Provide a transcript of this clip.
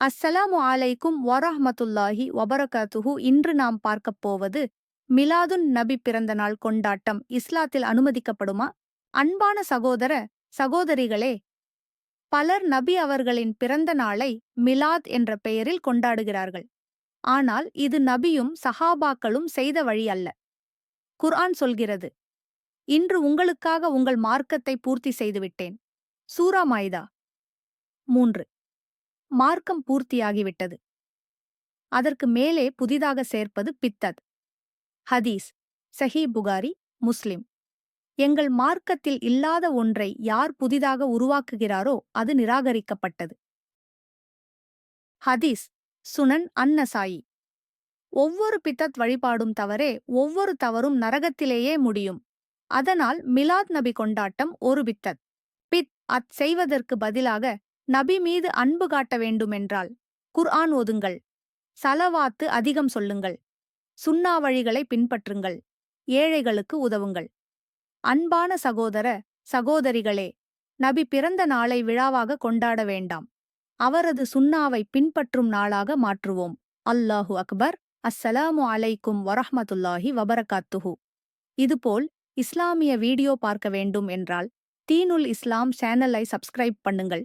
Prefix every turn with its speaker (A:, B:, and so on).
A: அஸ்ஸலாமு அலைக்கும் வரஹமத்துல்லாஹி வபரகாத்துஹு. இன்று நாம் பார்க்கப் போவது மிலாதுன் நபி பிறந்த நாள் கொண்டாட்டம். இஸ்லாத்தில் அனுமதிக்கப்படுமா? அன்பான சகோதர சகோதரிகளே பலர் நபி அவர்களின் பிறந்த நாளை மிலாத் என்ற பெயரில் கொண்டாடுகிறார்கள். ஆனால் இது நபியும் சஹாபாக்களும் செய்த வழி அல்ல. குர்ஆன் சொல்கிறது இன்று உங்களுக்காக உங்கள் மார்க்கத்தை பூர்த்தி செய்துவிட்டேன். சூராமாய்தா மூன்று. மார்க்கம் பூர்த்தியாகிவிட்டது. அதற்கு மேலே புதிதாக சேர்ப்பது பித்தத். ஹதீஸ் சஹி புகாரி முஸ்லிம். எங்கள் மார்க்கத்தில் இல்லாத ஒன்றை யார் புதிதாக உருவாக்குகிறாரோ அது நிராகரிக்கப்பட்டது. ஹதீஸ் சுனன் அன்னசாயி ஒவ்வொரு பித்தத் வழிபாடும் தவறே ஒவ்வொரு தவறும் நரகத்திலேயே முடியும். அதனால் மிலாத் நபி கொண்டாட்டம் ஒரு பித்தத். பித் அத் செய்வதற்கு பதிலாக நபி மீது அன்பு காட்ட வேண்டுமென்றால் குர்ஆன் ஓதுங்கள். சலவாத்து அதிகம் சொல்லுங்கள். சுன்னா வழிகளை பின்பற்றுங்கள். ஏழைகளுக்கு உதவுங்கள். அன்பான சகோதர சகோதரிகளே நபி பிறந்த நாளை விழாவாக கொண்டாட வேண்டாம். அவரது சுன்னாவை பின்பற்றும் நாளாக மாற்றுவோம். அல்லாஹு அக்பர். அஸ்ஸலாமு அலைக்கும் வரஹ்மத்துல்லாஹி வபரகாத்துஹு. இதுபோல் இஸ்லாமிய வீடியோ பார்க்க வேண்டும் என்றால் தீனுல் இஸ்லாம் சேனலை சப்ஸ்கிரைப் பண்ணுங்கள்.